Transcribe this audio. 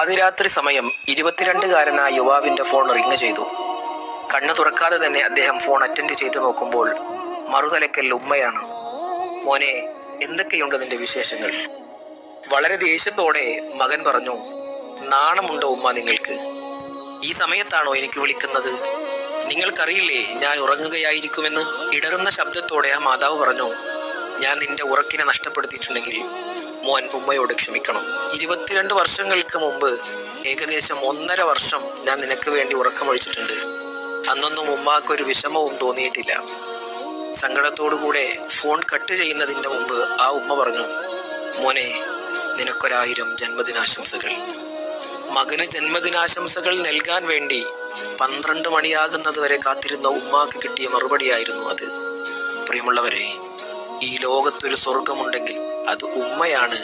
അതിരാത്രി സമയം ഇരുപത്തിരണ്ടുകാരനായ യുവാവിന്റെ phone ring ചെയ്തു. കണ്ണു തുറക്കാതെ തന്നെ അദ്ദേഹം ഫോൺ അറ്റൻഡ് ചെയ്തു നോക്കുമ്പോൾ മറുതലക്കൽ ഉമ്മയാണ്. മോനെ എന്തൊക്കെയുണ്ട് നിന്റെ വിശേഷങ്ങൾ? വളരെ ദേഷ്യത്തോടെ മകൻ പറഞ്ഞു നാണമുണ്ടോ ഉമ്മ നിങ്ങൾക്ക്? ഈ സമയത്താണോ എനിക്ക് വിളിക്കുന്നത്? നിങ്ങൾക്കറിയില്ലേ ഞാൻ ഉറങ്ങുകയായിരിക്കുമെന്ന്? ഇടറുന്ന ശബ്ദത്തോടെ ആ മാതാവ് പറഞ്ഞു ഞാൻ നിന്റെ ഉറക്കിനെ നഷ്ടപ്പെടുത്തിയിട്ടുണ്ടെങ്കിൽ മോൻ ഉമ്മയോട് ക്ഷമിക്കണം. ഇരുപത്തിരണ്ട് വർഷങ്ങൾക്ക് മുമ്പ് ഏകദേശം ഒന്നര വർഷം ഞാൻ നിനക്ക് വേണ്ടി ഉറക്കമൊഴിച്ചിട്ടുണ്ട്. അന്നൊന്നും ഉമ്മാക്കൊരു വിഷമവും തോന്നിയിട്ടില്ല. സങ്കടത്തോടുകൂടെ ഫോൺ കട്ട് ചെയ്യുന്നതിന്റെ മുമ്പ് ആ ഉമ്മ പറഞ്ഞു മോനെ നിനക്കൊരായിരം ജന്മദിനാശംസകൾ. മകന് ജന്മദിനാശംസകൾ നൽകാൻ വേണ്ടി പന്ത്രണ്ട് മണിയാകുന്നത് വരെ കാത്തിരുന്ന ഉമ്മാക്ക് കിട്ടിയ മറുപടിയായിരുന്നു അത്. പ്രിയമുള്ളവരെ ഈ ലോകത്തൊരു സ്വർഗമുണ്ടെങ്കിൽ അത് ഉമ്മയാണ്